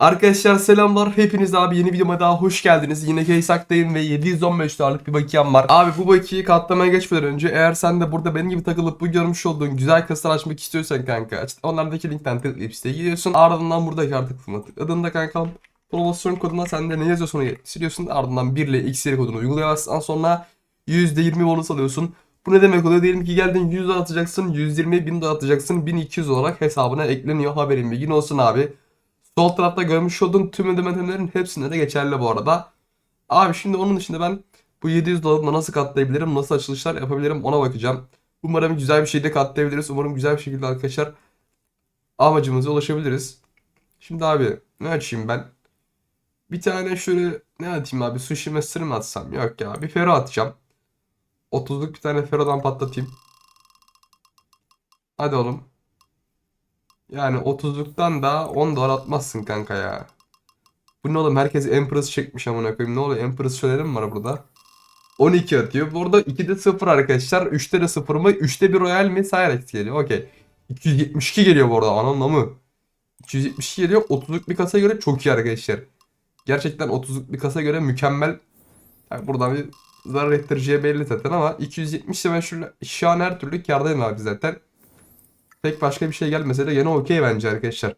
Arkadaşlar selamlar. Hepiniz abi yeni videoma daha hoş geldiniz. Yine Kaysaktayım ve 715 dolarlık bir bakiyem var. Abi bu bakiyi katlamaya geçmeden önce eğer sen de burada benim gibi takılıp bu görmüş olduğun güzel kaslar açmak istiyorsan kanka onlardaki linkten tıklayıp siteye gidiyorsun. Ardından buradaki artık tıklama tıkladığında kankam promosyon koduna sen de ne yazıyorsun onu siliyorsun. Ardından 1 ile X kodunu uygulayamazsan sonra %20 bonus alıyorsun. Bu ne demek oluyor? Diyelim ki geldin 100 dolar atacaksın, 120 bin atacaksın, 1200 olarak hesabına ekleniyor. Haberin bilgin olsun abi. Sol tarafta görmüş olduğun tüm ödemelerin hepsinde de geçerli bu arada. Abi şimdi onun dışında ben bu 700 dolarımla nasıl katlayabilirim, nasıl açılışlar yapabilirim ona bakacağım. Umarım güzel bir şekilde katlayabiliriz. Umarım güzel bir şekilde arkadaşlar amacımıza ulaşabiliriz. Şimdi abi ne açayım ben? Bir tane şöyle ne atayım abi? Sushi master mı atsam? Yok ya bir fero atacağım. 30'luk bir tane ferodan patlatayım. Hadi oğlum. Yani 30'luktan da 10 dolar atmazsın kanka ya. Bu ne oğlum herkes Empress çekmiş amına koyayım. Ne oluyor Empress şöyle mi var burada? 12 atıyor. Bu arada 2'de 0 arkadaşlar. 3'te de 0 mı? 3'te 1 Royal mi? Cyrex geliyor. Okey. 272 geliyor bu arada. Ananla mı? 272 geliyor. 30'luk bir kasa göre çok iyi arkadaşlar. Gerçekten 30'luk bir kasa göre mükemmel. Yani buradan bir zarar ettireceği belli zaten ama 270 de ben şu, şu an her türlü kârdayım abi zaten. Pek başka bir şey gelmese de gene okey bence arkadaşlar.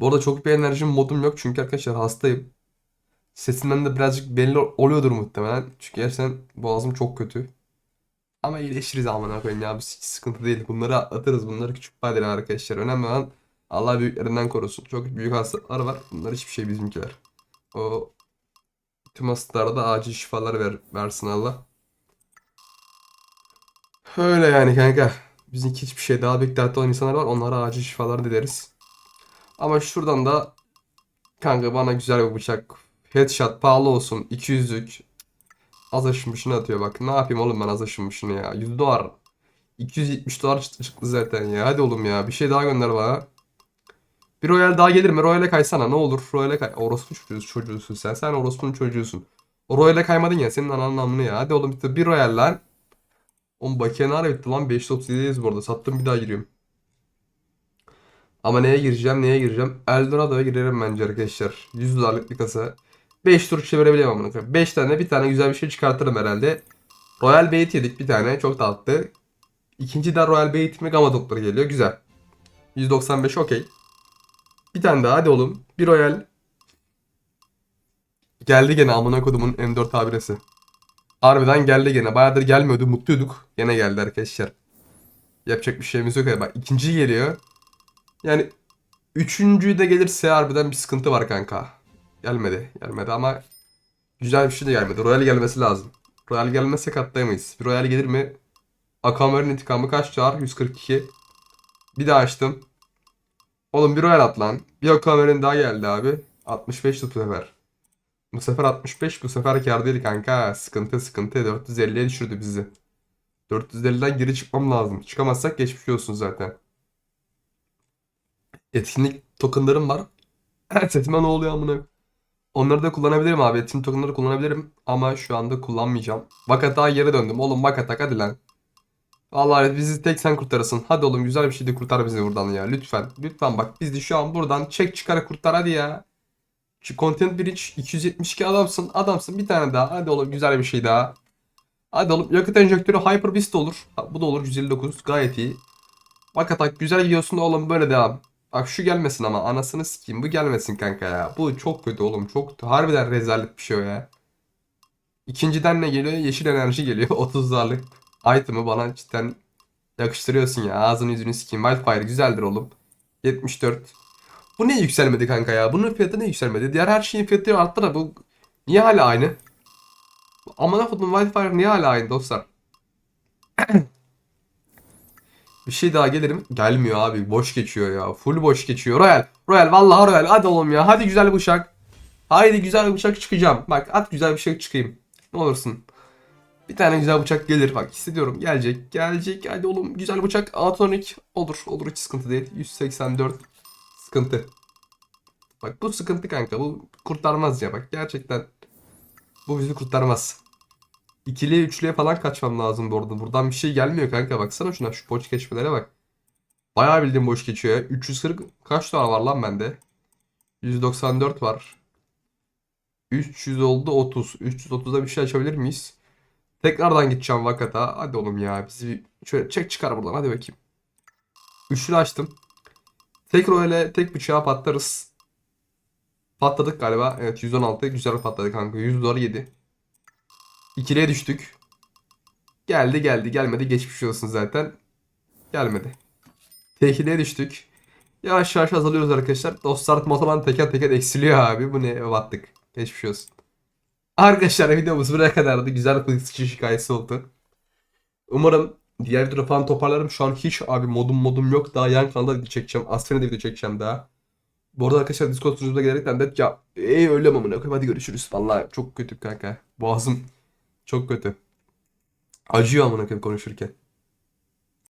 Bu arada çok bir enerjim modum yok çünkü arkadaşlar hastayım. Sesimden de birazcık belli oluyordur muhtemelen. Çünkü gerçekten boğazım çok kötü. Ama iyileşiriz amına koyayım ya. Hiç sıkıntı değil. Bunları atlatırız. Bunları küçük badeler arkadaşlar. Önemli olan Allah büyüklerinden korusun. Çok büyük hastalıklar var. Bunlar hiçbir şey bizimkiler. O tüm hastalara da acil şifalar ver, versin Allah. Öyle yani kanka. Bizimki hiçbir şey daha dertli olan insanlar var. Onlara acil şifalar dileriz. Ama şuradan da kanka bana güzel bir bıçak. Headshot pahalı olsun. 200'lük. Az aşınmışını atıyor bak. Ne yapayım oğlum ben az aşınmışını ya. 100 dolar. 270 dolar çıktı, zaten ya. Hadi oğlum ya. Bir şey daha gönder bana. Bir Royal daha gelir mi? Royal'e kaysana ne olur. Royal'e kay. Orospu çocuğu, çocuğusun sen. Sen orospunun çocuğusun. O Royal'e kaymadın ya. Senin ananın amını ya. Hadi oğlum bir Royal lan. Oğlum bakiye ne ara bitti lan? 537'deyiz bu arada. Sattım bir daha giriyorum. Ama neye gireceğim? Neye gireceğim? Eldorado'ya girerim bence arkadaşlar. 100 dolarlık bir kasa. 5 tur çevirebiliyorum koyayım. 5 tane bir tane güzel bir şey çıkartırım herhalde. Royal Bait yedik bir tane. Çok tatlı. İkinci de Royal Bait mi Gamma Doktor geliyor. Güzel. 195 okey. Bir tane daha hadi oğlum. Bir Royal. Geldi gene amına kodumun M4 abiresi. Harbiden geldi gene. Bayağıdır gelmiyordu. Mutluyduk. Gene geldi arkadaşlar. Yapacak bir şeyimiz yok. Bak ikinci geliyor. Yani üçüncüyü de gelirse harbiden bir sıkıntı var kanka. Gelmedi. Gelmedi ama güzel bir şey de gelmedi. Royal gelmesi lazım. Royal gelmezse katlayamayız. Bir Royal gelir mi? Akamer'in intikamı kaç çağır? 142. Bir daha açtım. Oğlum bir Royal at lan. Bir Akamer'in daha geldi abi. 65 bu sefer. Bu sefer 65 bu sefer değil kanka. Sıkıntı sıkıntı. 450'ye düşürdü bizi. 450'den geri çıkmam lazım. Çıkamazsak geçmiş olsun zaten. Etkinlik tokenlarım var. Setime ne oluyor amına? Onları da kullanabilirim abi. Etkinlik tokenları kullanabilirim. Ama şu anda kullanmayacağım. Vakata geri döndüm. Oğlum Vakatak hadi lan. Vallahi bizi tek sen kurtarırsın. Hadi oğlum güzel bir şey de kurtar bizi buradan ya. Lütfen. Lütfen bak biz şu an buradan çek çıkara kurtar hadi ya. Şu Content Bridge 272 adamsın. Adamsın bir tane daha. Hadi oğlum güzel bir şey daha. Hadi oğlum yakıt enjektörü Hyper Beast olur. Bu da olur 159 gayet iyi. Bak atak güzel gidiyorsun oğlum böyle devam. Bak şu gelmesin ama anasını sikeyim bu gelmesin kanka ya. Bu çok kötü oğlum çok harbiden rezalet bir şey o ya. İkinciden ne geliyor? Yeşil enerji geliyor. 30 dolarlık item'ı bana cidden yakıştırıyorsun ya. Ağzını yüzünü sikeyim. Wildfire güzeldir oğlum. 74. Bu ne yükselmedi kanka ya? Bunun fiyatı ne yükselmedi? Diğer her şeyin fiyatı arttı da bu niye hala aynı? Amına kodum Wildfire niye hala aynı dostlar? Bir şey daha gelirim. Gelmiyor abi. Boş geçiyor ya. Full boş geçiyor. Royal. Royal. Vallahi Royal. Hadi oğlum ya. Hadi güzel bıçak. Haydi güzel bıçak çıkacağım. Bak at güzel bir şey çıkayım. Ne olursun. Bir tane güzel bıçak gelir. Bak hissediyorum. Gelecek. Gelecek. Hadi oğlum güzel bıçak. Atonik. Olur. Olur hiç sıkıntı değil. 184. Sıkıntı. Bak bu sıkıntı kanka. Bu kurtarmaz ya. Bak gerçekten. Bu bizi kurtarmaz. İkiliye üçlüye falan kaçmam lazım bu arada. Buradan bir şey gelmiyor kanka. Baksana şuna şu boş geçmelere bak. Bayağı bildiğim boş geçiyor ya. 340 kaç dolar var lan bende? 194 var. 300 oldu 30. 330'da bir şey açabilir miyiz? Tekrardan gideceğim vakata. Hadi oğlum ya. Bizi şöyle çek çıkar buradan. Hadi bakayım. Üçlü açtım. Tekrar öyle tek bıçağa patlarız. Patladık galiba. Evet 116. Güzel patladı kanka. 100 dolar yedi. İkiliye düştük. Geldi geldi gelmedi. Geçmiş olsun zaten. Gelmedi. Tekiliye düştük. Yavaş yavaş azalıyoruz arkadaşlar. Dostlar motoman teker teker eksiliyor abi. Bu ne? Battık. Geçmiş olsun. Arkadaşlar videomuz buraya kadardı. Güzel kılıç sıçış hikayesi oldu. Umarım diğer videoda falan toparlarım. Şu an hiç abi modum modum yok. Daha yan kanalda video çekeceğim. Asfen'e de video çekeceğim daha. Bu arada arkadaşlar Discord sunucumuza gelerekten de ya ey öyle mi amına koyayım hadi görüşürüz. Vallahi çok kötü kanka. Boğazım çok kötü. Acıyor amına koyayım konuşurken.